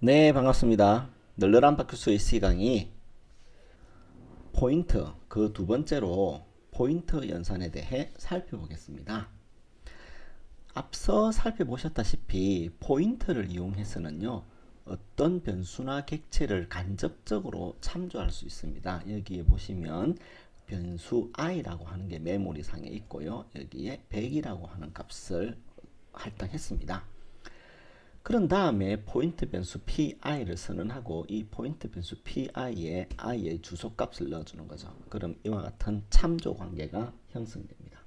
네, 반갑습니다. 널널한 바큐스의 시강이 포인트, 그 두 번째로 포인트 연산에 대해 살펴보겠습니다. 앞서 살펴보셨다시피 포인트를 이용해서는요, 어떤 변수나 객체를 간접적으로 참조할 수 있습니다. 여기에 보시면 변수 i라고 하는 게 메모리 상에 있고요. 여기에 100이라고 하는 값을 할당했습니다. 그런 다음에 포인트 변수 pi를 선언하고 이 포인트 변수 pi에 i의 주소값을 넣어주는 거죠. 그럼 이와 같은 참조 관계가 형성됩니다.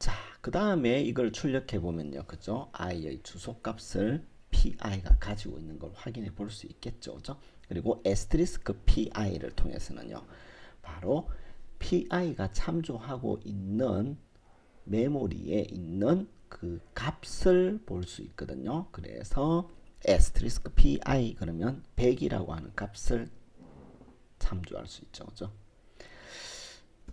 자, 그 다음에 이걸 출력해 보면요, 그죠? i의 주소값을 pi가 가지고 있는 걸 확인해 볼 수 있겠죠, 그죠? 그리고 에스트리스크 pi를 통해서는요, 바로 pi가 참조하고 있는 메모리에 있는 그 값을 볼 수 있거든요. 그래서 에스트리스크 pi 그러면 100이라고 하는 값을 참조할 수 있죠. 그죠?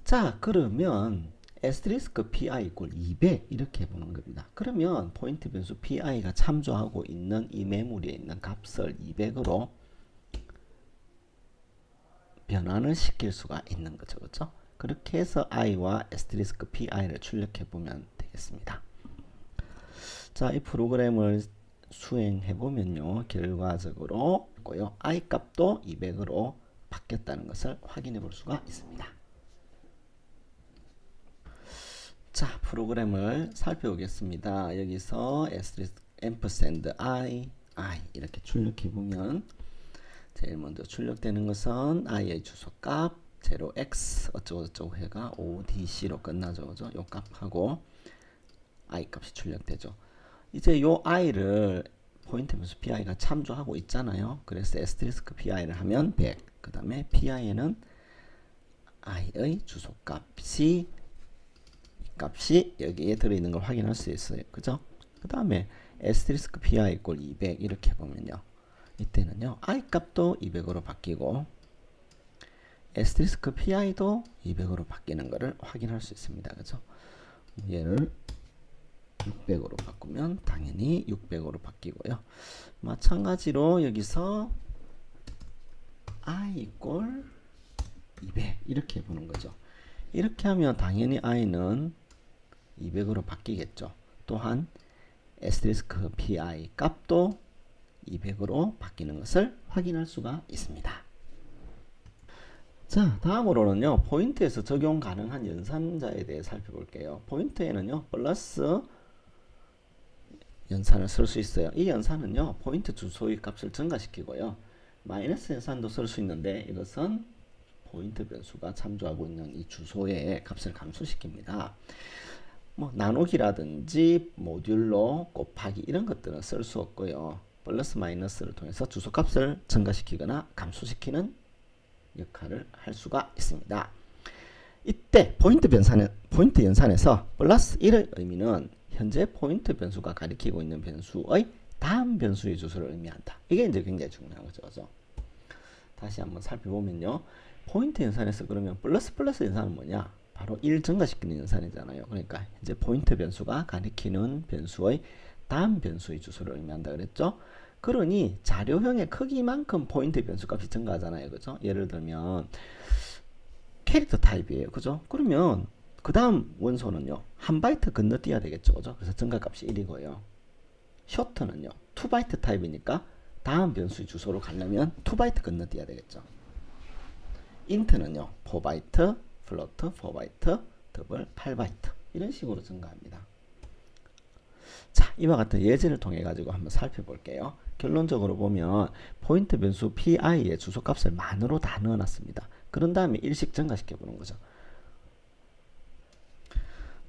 자, 그러면 에스트리스크 pi 이꼴 200 이렇게 보는 겁니다. 그러면 포인트 변수 pi가 참조하고 있는 이 메모리에 있는 값을 200으로 변환을 시킬 수가 있는 거죠. 그렇죠? 그렇게 해서 i와 에스트리스크 pi를 출력해 보면 되겠습니다. 자, 이 프로그램을 수행해 보면요. 결과적으로 고요. i 값도 200으로 바뀌었다는 것을 확인해 볼 수가 있습니다. 자, 프로그램을 살펴보겠습니다. 여기서 ampersand i, i 이렇게 출력해 보면 제일 먼저 출력되는 것은 i의 주소값 0x 어쩌고 저쩌고 해가 odc로 끝나죠. 그죠? 요 값하고 i 값이 출력되죠. 이제 요 i를 포인트 변수 pi가 참조하고 있잖아요. 그래서 에스트리스크 pi를 하면 100. 그 다음에 pi는 i의 주소값이 이 값이 여기에 들어있는 걸 확인할 수 있어요. 그죠? 그 다음에 에스트리스크 pi 이꼴 200 이렇게 보면요. 이때는요. i 값도 200으로 바뀌고 에스트리스크 pi도 200으로 바뀌는 것을 확인할 수 있습니다. 그죠? 얘를 600으로 바꾸면 당연히 600으로 바뀌고요. 마찬가지로 여기서 i 이꼴 200 이렇게 보는 거죠. 이렇게 하면 당연히 i는 200으로 바뀌겠죠. 또한 에스테리스크 pi 값도 200으로 바뀌는 것을 확인할 수가 있습니다. 자, 다음으로는요, 포인트에서 적용 가능한 연산자에 대해 살펴볼게요. 포인트에는요, 플러스 연산을 쓸 수 있어요. 이 연산은요, 포인트 주소의 값을 증가시키고요, 마이너스 연산도 쓸 수 있는데, 이것은 포인트 변수가 참조하고 있는 이 주소의 값을 감소시킵니다. 뭐, 나누기라든지, 모듈로, 곱하기, 이런 것들은 쓸 수 없고요. 플러스 마이너스를 통해서 주소 값을 증가시키거나 감소시키는 역할을 할 수가 있습니다. 이때 포인트 변산에, 포인트 연산에서 플러스 1의 의미는 현재 포인트 변수가 가리키고 있는 변수의 다음 변수의 주소를 의미한다. 이게 이제 굉장히 중요한 거죠. 그죠? 다시 한번 살펴보면요. 포인트 연산에서 그러면 플러스 플러스 연산은 뭐냐? 바로 1 증가시키는 연산이잖아요. 그러니까 이제 포인트 변수가 가리키는 변수의 다음 변수의 주소를 의미한다 그랬죠? 그러니 자료형의 크기만큼 포인트 변수값이 증가하잖아요. 그죠? 예를 들면 캐릭터 타입이에요. 그죠? 그러면 그 다음 원소는요. 한 바이트 건너뛰어야 되겠죠. 그죠? 그래서 증가값이 1이고요. 쇼트는요. 2바이트 타입이니까 다음 변수의 주소로 가려면 2바이트 건너뛰어야 되겠죠. 인트는요. 4바이트, 플로트 4바이트, 더블 8바이트 이런 식으로 증가합니다. 자, 이와 같은 예제를 통해 가지고 한번 살펴볼게요. 결론적으로 보면 포인트 변수 pi의 주소값을 만으로 다 넣어놨습니다. 그런 다음에 일식 증가시켜 보는 거죠.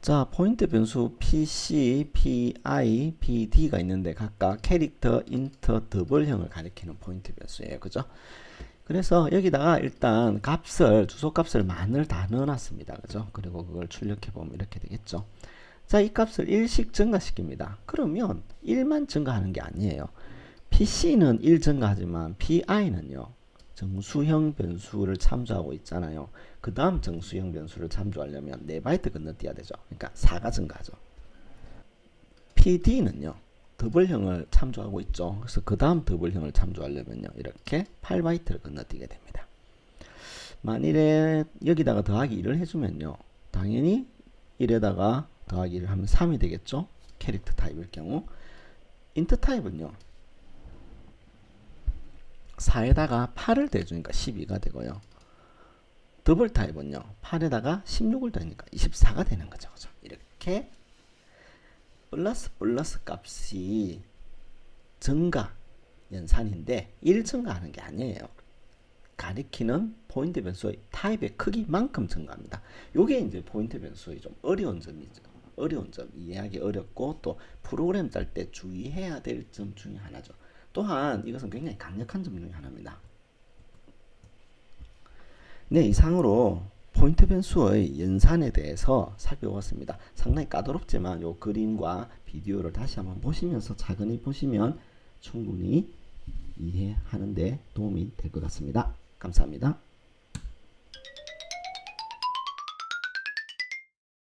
자, 포인트 변수 pc, pi, pd가 있는데 각각 캐릭터, 인터, 더블형을 가리키는 포인트 변수예요. 그죠? 그래서 여기다가 일단 값을 주소값을 만을 다 넣어놨습니다. 그죠? 그리고 그걸 출력해 보면 이렇게 되겠죠. 자, 이 값을 1씩 증가시킵니다. 그러면 1만 증가하는 게 아니에요. PC는 1 증가하지만 PI는요. 정수형 변수를 참조하고 있잖아요. 그 다음 정수형 변수를 참조하려면 4바이트 건너뛰어야 되죠. 그러니까 4가 증가하죠. PD는요. 더블형을 참조하고 있죠. 그래서 그 다음 더블형을 참조하려면요. 이렇게 8바이트를 건너뛰게 됩니다. 만일에 여기다가 더하기 1을 해주면요. 당연히 1에다가 더하기 1을 하면 3이 되겠죠. 캐릭터 타입일 경우. 인트 타입은요. 4에다가 8을 대주니까 12가 되고요. 더블 타입은요. 8에다가 16을 더니까 24가 되는 거죠. 그죠? 이렇게 플러스 플러스 값이 증가 연산인데 1 증가하는 게 아니에요. 가리키는 포인트 변수의 타입의 크기만큼 증가합니다. 요게 이제 포인트 변수의 좀 어려운 점이죠. 어려운 점, 이해하기 어렵고 또 프로그램 짤 때 주의해야 될 점 중에 하나죠. 또한 이것은 굉장히 강력한 점 중에 하나입니다. 네, 이상으로 포인트 변수의 연산에 대해서 살펴보았습니다. 상당히 까다롭지만 요 그림과 비디오를 다시 한번 보시면서 차근히 보시면 충분히 이해하는 데 도움이 될 것 같습니다. 감사합니다.